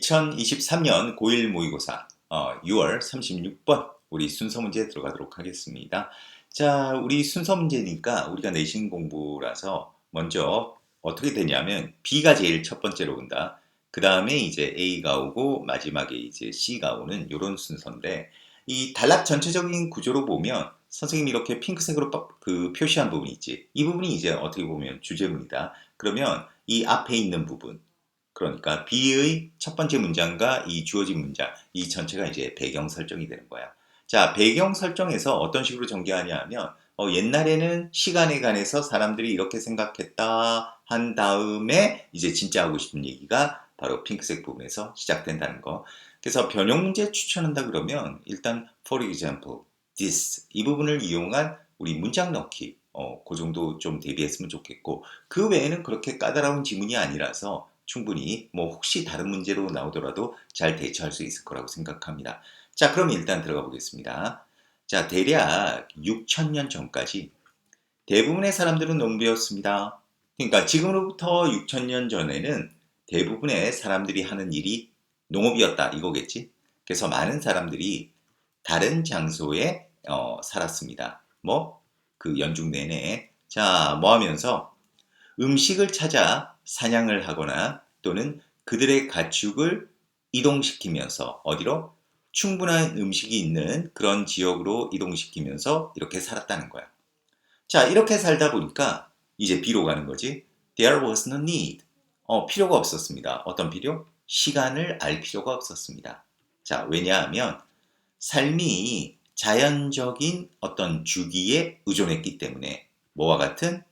2023년 고1 모의고사 어, 6월 36번 우리 순서 문제 들어가도록 하겠습니다. 자, 우리 순서 문제니까 우리가 내신 공부라서 먼저 어떻게 되냐면 B가 제일 첫 번째로 온다. 그 다음에 이제 A가 오고 마지막에 이제 C가 오는 이런 순서인데 이 단락 전체적인 구조로 보면 선생님이 이렇게 핑크색으로 그 표시한 부분이 있지. 이 부분이 이제 어떻게 보면 주제문이다. 그러면 이 앞에 있는 부분 그러니까 B의 첫 번째 문장과 이 주어진 문장, 이 전체가 이제 배경 설정이 되는 거야. 자, 배경 설정에서 어떤 식으로 전개하냐 하면, 어, 옛날에는 시간에 관해서 사람들이 이렇게 생각했다 한 다음에 이제 진짜 하고 싶은 얘기가 바로 핑크색 부분에서 시작된다는 거. 그래서 변형 문제 추천한다 그러면 일단 for example, this 이 부분을 이용한 우리 문장 넣기 어, 그 정도 좀 대비했으면 좋겠고 그 외에는 그렇게 까다로운 지문이 아니라서 충분히 뭐 혹시 다른 문제로 나오더라도 잘 대처할 수 있을 거라고 생각합니다. 자, 그럼 일단 들어가 보겠습니다. 자, 대략 6천년 전까지 대부분의 사람들은 농부였습니다. 그러니까 지금으로부터 6천년 전에는 대부분의 사람들이 하는 일이 농업이었다 이거겠지. 그래서 많은 사람들이 다른 장소에 어, 살았습니다. 뭐 그 연중 내내 자 뭐 하면서 음식을 찾아 사냥을 하거나 또는 그들의 가축을 이동시키면서 어디로 충분한 음식이 있는 그런 지역으로 이동시키면서 이렇게 살았다는 거야. 자, 이렇게 살다 보니까 이제 B로 가는 거지. There was no need. 어, 필요가 없었습니다. 어떤 필요? 시간을 알 필요가 없었습니다. 자, 왜냐하면 삶이 자연적인 어떤 주기에 의존했기 때문에 뭐와 같은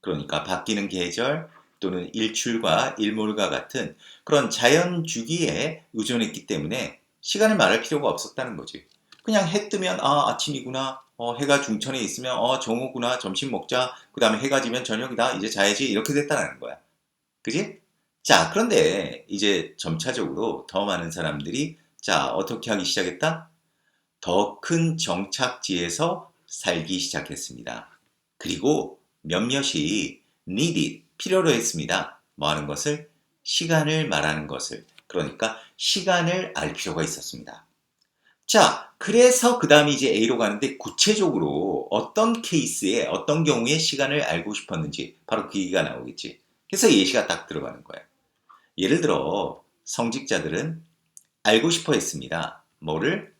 그러니까 바뀌는 계절 또는 일출과 일몰과 같은 그런 자연 주기에 의존했기 때문에 시간을 말할 필요가 없었다는 거지. 그냥 해 뜨면 아 아침이구나. 어, 해가 중천에 있으면 어 정오구나. 점심 먹자. 그 다음에 해가 지면 저녁이다. 이제 자야지. 이렇게 됐다는 거야. 그지? 자 그런데 이제 점차적으로 더 많은 사람들이 자 어떻게 하기 시작했다? 더 큰 정착지에서 살기 시작했습니다. 그리고 몇몇이 needed, 필요로 했습니다. 뭐 하는 것을? 시간을 말하는 것을. 그러니까 시간을 알 필요가 있었습니다. 자, 그래서 그 다음에 이제 A로 가는데 구체적으로 어떤 케이스에 어떤 경우에 시간을 알고 싶었는지 바로 그 얘기가 나오겠지. 그래서 예시가 딱 들어가는 거예요. 예를 들어 성직자들은 알고 싶어 했습니다. 뭐를?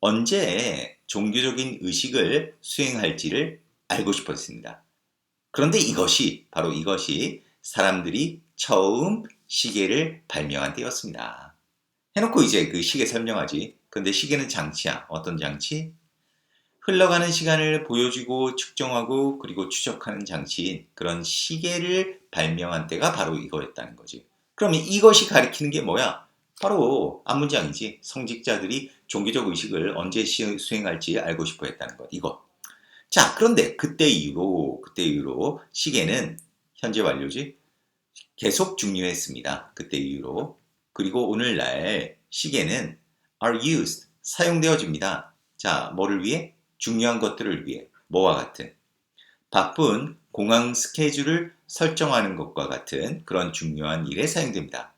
언제 종교적인 의식을 수행할지를 알고 싶어 했습니다. 그런데 이것이 바로 이것이 사람들이 처음 시계를 발명한 때였습니다. 해놓고 이제 그 시계 설명하지. 근데 시계는 장치야. 어떤 장치? 흘러가는 시간을 보여주고 측정하고 그리고 추적하는 장치인 그런 시계를 발명한 때가 바로 이거였다는 거지. 그러면 이것이 가리키는 게 뭐야? 바로 앞문장이지. 성직자들이 종교적 의식을 언제 수행할지 알고 싶어 했다는 것. 이거. 자, 그런데 그때 이후로, 그때 이후로 시계는 현재 완료지? 계속 중요했습니다. 그때 이후로. 그리고 오늘날 시계는 are used, 사용되어집니다. 자, 뭐를 위해? 중요한 것들을 위해. 뭐와 같은? 바쁜 공항 스케줄을 설정하는 것과 같은 그런 중요한 일에 사용됩니다.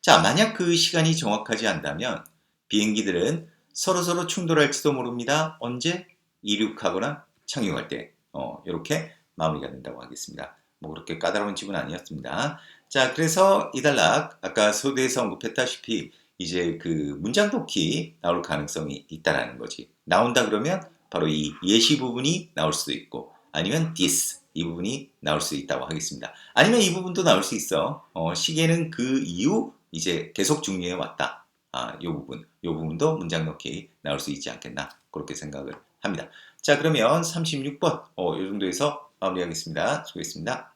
자, 만약 그 시간이 정확하지 않다면 비행기들은 서로서로 충돌할지도 모릅니다. 언제? 이륙하거나 착용할 때 어, 이렇게 마무리가 된다고 하겠습니다. 뭐 그렇게 까다로운 집은 아니었습니다. 자, 그래서 이 단락 아까 소대에서 언급했다시피 이제 그 문장 돕기 나올 가능성이 있다라는 거지. 나온다 그러면 바로 이 예시 부분이 나올 수도 있고 아니면 this 이 부분이 나올 수 있다고 하겠습니다. 아니면 이 부분도 나올 수 있어. 어, 시계는 그 이후 이제 계속 중요해 왔다. 아, 이 부분, 이 부분도 문장 넣기 나올 수 있지 않겠나 그렇게 생각을 합니다. 자, 그러면 36번, 어, 이 정도에서 마무리하겠습니다. 수고했습니다.